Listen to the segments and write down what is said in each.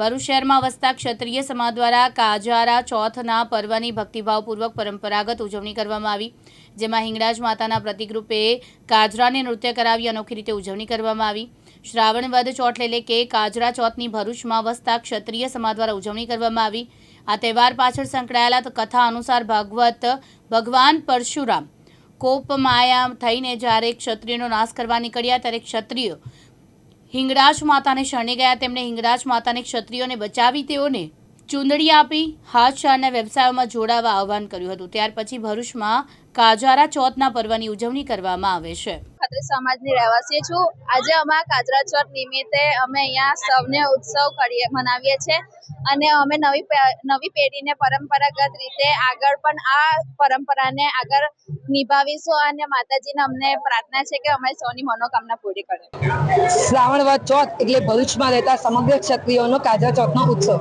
ભરૂચ શહેરમાં વસતા ક્ષત્રિય સમાજ દ્વારા કાજારા ચોથના પર્વની ભક્તિભાવપૂર્વક પરંપરાગત ઉજવણી કરવામાં આવી, જેમાં હિંગળાજ માતાના પ્રતિકરૂપે કાજરાને નૃત્ય કરાવી અનોખી રીતે ઉજવણી કરવામાં આવી. શ્રાવણ વદ ચોથ એટલે કે કાજરા ચોથની ભરૂચમાં વસતા ક્ષત્રિય સમાજ દ્વારા ઉજવણી કરવામાં આવી. આ તહેવાર પાછળ સંકળાયેલા કથા અનુસાર ભાગવત ભગવાન પરશુરામ કોપમાયા થઈને જ્યારે ક્ષત્રિયનો નાશ કરવા નીકળ્યા, ત્યારે ક્ષત્રિયો હિંગળાજ માતાને શરણે ગયા. તેમણે હિંગળાજ માતાને ક્ષત્રિયોને બચાવી તેઓને ચૂંદડી આપી હાથશાળના વ્યવસાયોમાં જોડાવા આહવાન કર્યું હતું. ત્યાર પછી ભરૂચમાં કાજારા ચોથના પર્વની ઉજવણી કરવામાં આવે છે. ખત્રી સમાજની રહેવાસી છું. આજે અમારા કાજરા ચોથ નિમિત્તે અમે અહીંયા સૌને ઉત્સવ કરીએ મનાવીએ છીએ. અને અમે નવી પે- નવી પેઢીને પરંપરાગત રીતે આગળ પણ આ પરંપરાને આગળ નિભાવીશું અને માતાજીને અમને પ્રાર્થના છે કે અમે સૌની મનોકામના પૂરી કરે શ્રાવણ વદ ચોથ એટલે ભરૂચમાં રહેતા સમગ્ર ક્ષત્રિયોનો કાજરા ચોથનો ઉત્સવ.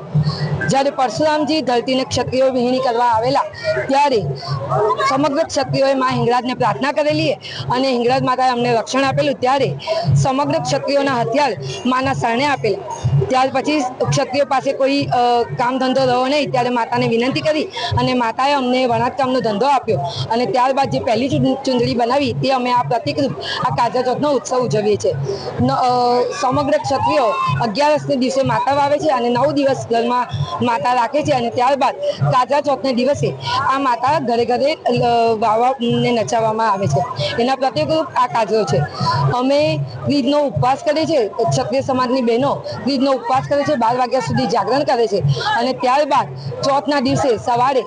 જ્યારે પરશુરામજી ધરતીને ક્ષત્રિયો વિહીણી કરવા આવેલા, ત્યારે સમગ્ર ક્ષત્રિયોએ માં હિંગરાજને પ્રાર્થના કરેલી અને હિંગરાજ માતાએ અમને રક્ષણ આપેલું. ત્યારે સમગ્ર ક્ષત્રિયોના હથિયાર માના શરણે આપેલા. ત્યાર પછી ક્ષત્રિયો પાસે કોઈ કામ ધંધો રહ્યો નહીં, ત્યારે માતાને વિનંતી કરી અને માતાએ અમને વણાટકામનો ધંધો આપ્યો અને ત્યારબાદ જે પહેલી ચૂંદડી બનાવી, તે અમે આ પ્રતિકરૂપ આ કાજા ચોથનો ઉત્સવ ઉજવીએ છીએ. સમગ્ર ક્ષત્રિયો અગિયારસને દિવસે માતા વાવે છે અને નવ દિવસ ઘરમાં માતા રાખે છે અને ત્યારબાદ કાજરા ચોથને દિવસે આ માતા ઘરે ઘરે વાવાને નચાવવામાં આવે છે. એના પ્રતિકરૂપ આ કાજરો છે. અમે ત્રીજનો ઉપવાસ કરીએ છીએ. ક્ષત્રિય સમાજની બહેનો ત્રીજનો ઉપવાસ કરે છે, બાર વાગ્યા સુધી જાગરણ કરે છે અને ત્યારબાદ ચોથના દિવસે સવારે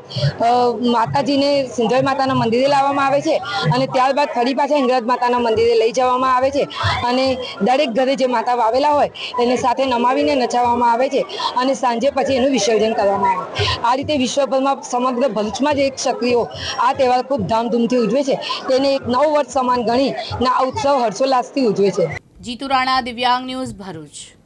માતાજીને સિંધોઈ માતાના મંદિરે લાવવામાં આવે છે અને ત્યારબાદ ફરી પાછા ઇન્દ્રજ માતાના મંદિરે લઈ જવામાં આવે છે અને દરેક ઘરે જે માતા વાવેલા હોય એને સાથે નમાવીને નચાવવામાં આવે છે અને સાંજે પછી એનું વિસર્જન કરવામાં આવે. આ રીતે વિશ્વભરમાં સમગ્ર ભરૂચમાં જ એક ક્ષત્રિયો આ તહેવાર ખૂબ ધામધૂમથી ઉજવે છે. તેને એક નવ વર્ષ સમાન ગણી ને ઉત્સવ હર્ષોલ્લાસથી ઉજવે છે. જીતુ રાણા, દિવ્યાંગ ન્યૂઝ ભરૂચ.